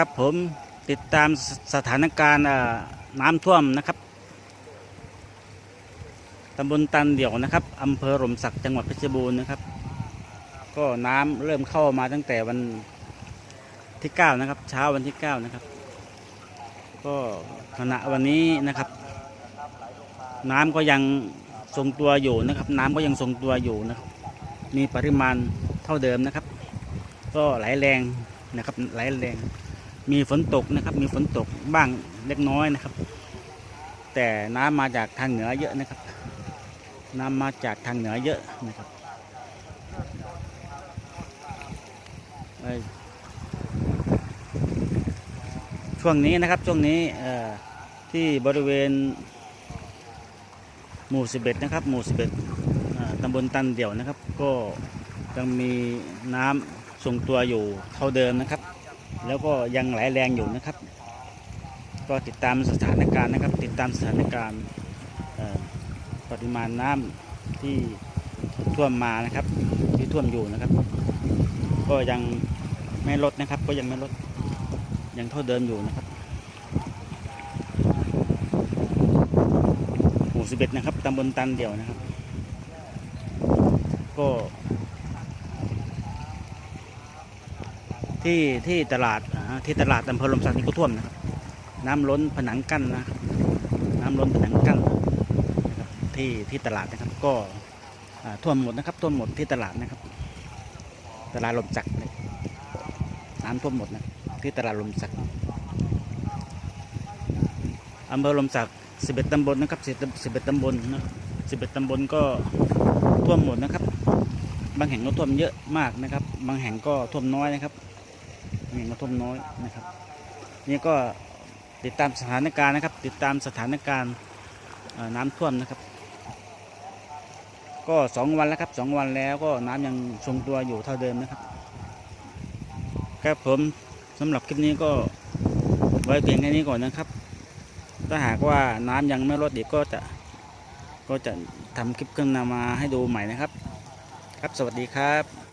ครับผมติดตามสถานการณ์น้ำท่วมนะครับตำบลตันเดี่ยวนะครับอำเภอหลมสักจังหวัดเพชรบูรณ์นะครับ ก็น้ำเริ่มเข้ามาตั้งแต่วันที่ 9 นะครับ เช้าวันที่ 9 นะครับ ก็ขณะวันนี้นะครับ น้ำก็ยังทรงตัวอยู่นะครับ น้ำก็ยังทรงตัวอยู่นะครับ มีปริมาณเท่าเดิมนะครับ ก็ไหลแรงนะครับไหลแรง มีฝนตกนะครับ มีฝนตกบ้างเล็กน้อยนะครับ แต่น้ำมาจากทางเหนือเยอะนะครับ น้ำมาจากทางเหนือเยอะนะครับช่วงนี้นะครับช่วงนี้ที่บริเวณ หมู่สิบเอ็ดนะครับ หมู่สิบเอ็ดตำบลตันเดี่ยวนะครับ ก็ยังมีน้ำทรงตัวอยู่เท่าเดิมนะครับ แล้วก็ยังไหลแรงอยู่นะครับ ก็ติดตามสถานการณ์นะครับ ติดตามสถานการณ์ปริมาณน้ำที่ท่วมมานะครับ ที่ท่วมอยู่นะครับ ก็ยังไม่ลดนะครับ ก็ยังไม่ลดยังเท่าเดิมอยู่นะครับหมู่สิบเอ็ดนะครับตำบลตันเดี่ยวนะครับ ก็ ที่ที่ตลาดที่ตลาดอำเภอลมสักนี่ก็ท่วมนะครับน้ำล้นผนังกั้นนะน้ำล้นผนังกั้นที่ที่ตลาดนะครับก็ท่วมหมดนะครับท่วมหมดที่ตลาดนะครับ ตลาดลมสักเนี่ยน้ำท่วมหมดนะที่ตลาดลมสักอำเภอลมสักสิบเอ็ดตำบลนะครับสิบสิบเอ็ดตำบลนะสิบเอ็ดตำบลก็ท่วมหมดนะครับ บางแห่งก็ท่วมเยอะมากนะครับ บางแห่งก็ท่วมน้อยนะครับ บางแห่งก็ท่วมน้อยนะครับ นี่ก็ติดตามสถานการณ์นะครับ ติดตามสถานการณ์น้ำท่วมนะครับ ก็สองวันแล้วครับสองวันแล้วก็น้ำยังทรงตัวอยู่เท่าเดิมนะครับ ครับผมสำหรับคลิปนี้ก็ไว้เพียงแค่นี้ก่อนนะครับ ถ้าหากว่าน้ำยังไม่ลดอีกก็จะก็จะทำคลิปขึ้นมาให้ดูใหม่นะครับ ครับสวัสดีครับ